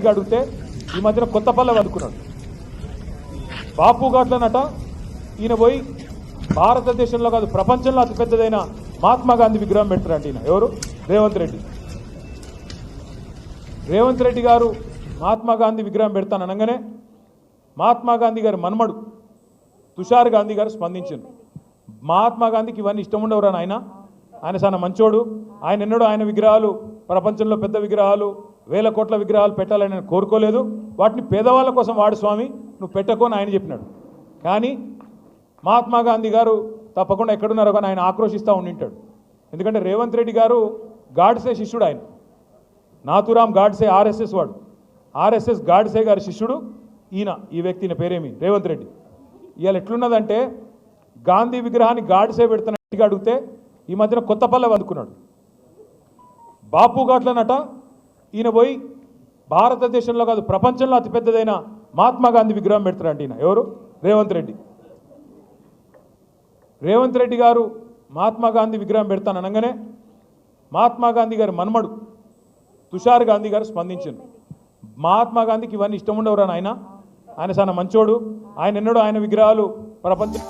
అడిగితే ఈ మధ్యన కొత్త పల్లె అనుకున్నాడు. బాపు ఘాట్లనట ఈయన పోయి భారతదేశంలో కాదు ప్రపంచంలో అతిపెద్దదైన మహాత్మా గాంధీ విగ్రహం పెడతారంట ఈయన. ఎవరు? రేవంత్ రెడ్డి. రేవంత్ రెడ్డి గారు మహాత్మా గాంధీ విగ్రహం పెడతాను అనగానే మహాత్మా గాంధీ గారి మన్మడు తుషార్ గాంధీ గారు స్పందించారు. మహాత్మా గాంధీకి ఇవన్నీ ఇష్టం ఉండవురా ఆయన ఆయన చాలా మంచోడు. ఆయన ఎన్నడూ ఆయన విగ్రహాలు ప్రపంచంలో పెద్ద విగ్రహాలు వేల కోట్ల విగ్రహాలు పెట్టాలని నేను కోరుకోలేదు. వాటిని పేదవాళ్ళ కోసం వాడు స్వామి నువ్వు పెట్టకొని ఆయన చెప్పినాడు. కానీ మహాత్మా గాంధీ గారు తప్పకుండా ఎక్కడున్నారో కానీ ఆయన ఆక్రోషిస్తూ ఉండింటాడు. ఎందుకంటే రేవంత్ రెడ్డి గారు గాడ్సే శిష్యుడు ఆయన. నాథురామ్ గాడ్సే ఆర్ఎస్ఎస్ వాడు. ఆర్ఎస్ఎస్ గాడ్సే గారి శిష్యుడు ఈయన ఈ వ్యక్తి ఈయన పేరేమి? రేవంత్ రెడ్డి. ఇవాళ ఎట్లున్నదంటే గాంధీ విగ్రహాన్ని గాడ్సే పెడుతున్నట్టుగా అడిగితే ఈ మధ్యన కొత్త పల్లె అందుకున్నాడు బాపు ఘాట్లనట ఈయన పోయి భారతదేశంలో కాదు ప్రపంచంలో అతిపెద్దదైన మహాత్మా గాంధీ విగ్రహం పెడతారంట ఈయన. ఎవరు? రేవంత్ రెడ్డి. రేవంత్ రెడ్డి గారు మహాత్మా గాంధీ విగ్రహం పెడతాను అనగానే మహాత్మా గాంధీ గారి మన్మడు తుషార్ గాంధీ గారు స్పందించారు మహాత్మా గాంధీకి ఇవన్నీ ఇష్టం ఉండవురా ఆయన ఆయన చాలా మంచోడు. ఆయన ఎన్నడూ ఆయన విగ్రహాలు ప్రపంచం